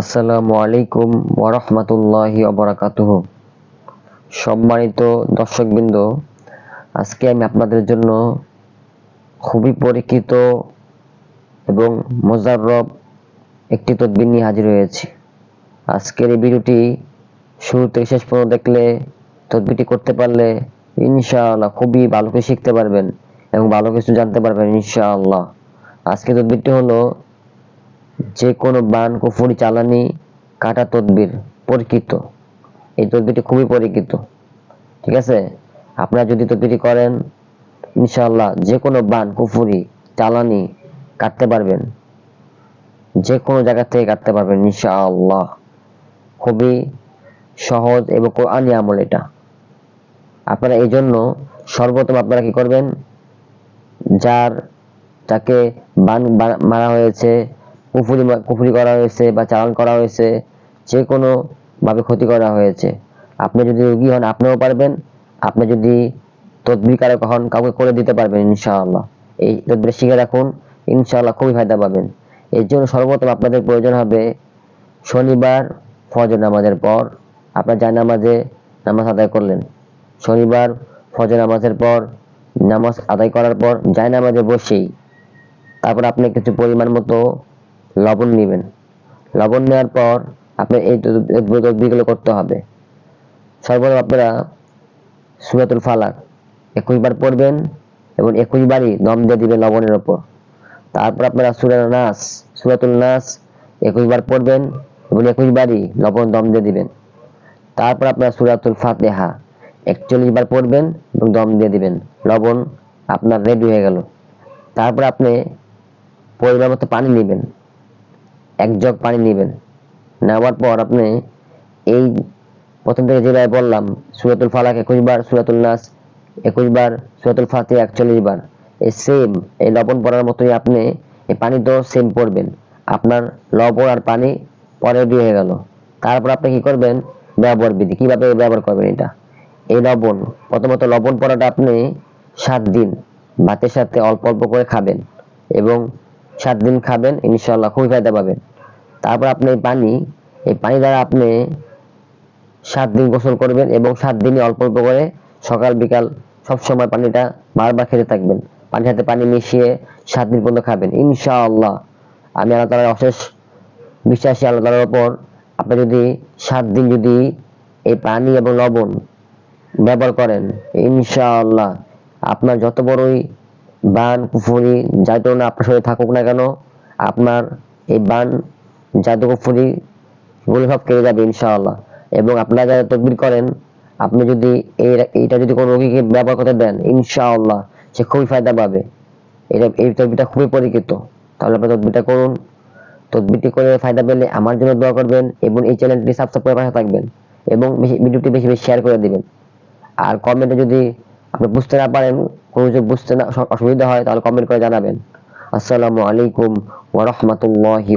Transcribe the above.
আসসালামু আলাইকুম ওরহমতুল্লাহি অবরাকাতুহ সম্মানিত দর্শকবৃন্দ, আজকে আমি আপনাদের জন্য খুবই পরীক্ষিত এবং মোজাররব একটি তদবির নিয়ে হাজির হয়েছি। আজকের এই ভিডিওটি শুরু থেকে শেষ পর্যন্ত দেখলে তদবিরটি করতে পারলে ইনশাআল্লাহ খুবই ভালো কিছু শিখতে পারবেন এবং ভালো কিছু জানতে পারবেন, ইনশাআল্লাহ। আজকে তদবিরটি হলো যে কোনো বান, কুফুরি, চালানি, কাটা তদবির, পরীক্ষিত। এই তদবিরটি খুবই পরীক্ষিত, ঠিক আছে? আপনারা যদি তদবিরটি করেন, ইনশাআল্লাহ যে কোনো বান, কুফুরি, চালানি কাটতে পারবেন। যে কোনো জায়গা থেকে কাটতে পারবেন, ইনশাআল্লাহ। খুবই সহজ এবং কোরআনি আমল এটা। আপনারা এই জন্য সর্বপ্রথম আপনারা কি করবেন? যার যাকে বান মারা হয়েছে, কুফুরি কুফুরি করা হয়েছে বা চালান করা হয়েছে যে কোনো ভাবে ক্ষতি করা হয়েছে। আপনি যদি রোগী হন, আপনিও পারবেন। আপনি যদি তদবিরকারক হন, কাউকে করে দিতে পারবেন, ইনশাআল্লাহ। এই তদবির শিখে রাখুন, ইনশাআল্লাহ খুবই ফায়দা পাবেন। এর জন্য সর্বপ্রথম আপনাদের প্রয়োজন হবে শনিবার ফজর নামাজের পর আপনার জায় নামাজে নামাজ আদায় করলেন। শনিবার ফজর নামাজের পর, নামাজ আদায় করার পর জায় নামাজে বসেই তারপর আপনি কিছু পরিমাণ মতো লবণ নেবেন। লবণ নেওয়ার পর আপনার এই তদবিরগুলো করতে হবে। সর্বপ্রথম আপনারা সুরাতুল ফালাক একুশ বার পড়বেন এবং একুশ বারই দম দিয়ে দিবেন লবণের ওপর। তারপর আপনারা সুরাল নাস, সুরাতুল নাস একুশ বার পড়বেন এবং একুশ বারই লবণ দম দিয়ে দিবেন। তারপর আপনারা সুরাতুল ফাতেহা একচল্লিশ বার পড়বেন এবং দম দিয়ে দিবেন। লবণ আপনার রেডি হয়ে গেল। তারপর আপনি পরিমাণ মতো পানি নেবেন। এক জগ পানি নেবেন। নেওয়ার পর আপনি এই প্রথম থেকে যেভাবে বললাম, সুরাতুল ফালাক একুশ বার, সুরাতুল নাস একুশ বার, সুরাতুল ফাতে একচল্লিশ বার। এই সেম এই লবণ পড়ার মতোই আপনি এই পানি তো সেম পড়বেন। আপনার লবণ আর পানি পরে রেডি হয়ে গেল। তারপর আপনি কি করবেন? ব্যবহার বিধি। কীভাবে ব্যবহার করবেন এটা? এই লবণ। প্রথমত লবণ পড়াটা আপনি সাত দিন, ভাতের সাথে অল্প অল্প করে খাবেন এবং সাত দিন খাবেন ইনশাল্লাহ খুবই ফায়দা পাবেন। তারপর আপনি পানি, এই পানি দ্বারা আপনি সাত দিন গোসল করবেন এবং সাত দিনই অল্প অল্প করে সকাল, বিকাল সব সময় পানিটা বারবার খেতে থাকবেন। পানির সাথে পানি মিশিয়ে সাত দিন পর্যন্ত খাবেন। ইনশাআল্লাহ আমি আল্লাহ তালার অশেষ বিশ্বাসী, আল্লাহ তালার ওপর আপনি যদি সাত দিন যদি এই পানি এবং লবণ ব্যবহার করেন। ইনশাআল্লাহ, আপনার যত বড়ই বান, কুফুরি, যাই না আপনার শরীরে থাকুক না কেন, আপনার এই বান, জাদু, কুফুরি সব কেটে যাবে ইনশাআল্লাহ। এবং আপনারা যারা তদবির করেন, আপনি যদি এই এইটা যদি কোনো রোগীকে ব্যবহার করতে দেন, ইনশাআল্লাহ সে খুবই ফায়দা পাবে। এটা, এই তদবিরটা খুবই পরিচিত। তাহলে আপনি তদবিরটা করুন। তদবিরটি করে ফায়দা পেলে আমার জন্য দোয়া করবেন এবং এই চ্যানেলটি সাবস্ক্রাইব করে পাশে থাকবেন এবং ভিডিওটি বেশি বেশি শেয়ার করে দিবেন। আর কমেন্টে যদি আপনি বুঝতে না পারেন, কোনো কিছু বুঝতে না অসুবিধা হয়, তাহলে কমেন্ট করে জানাবেন। আসসালামু আলাইকুম ওয়া রাহমাতুল্লাহি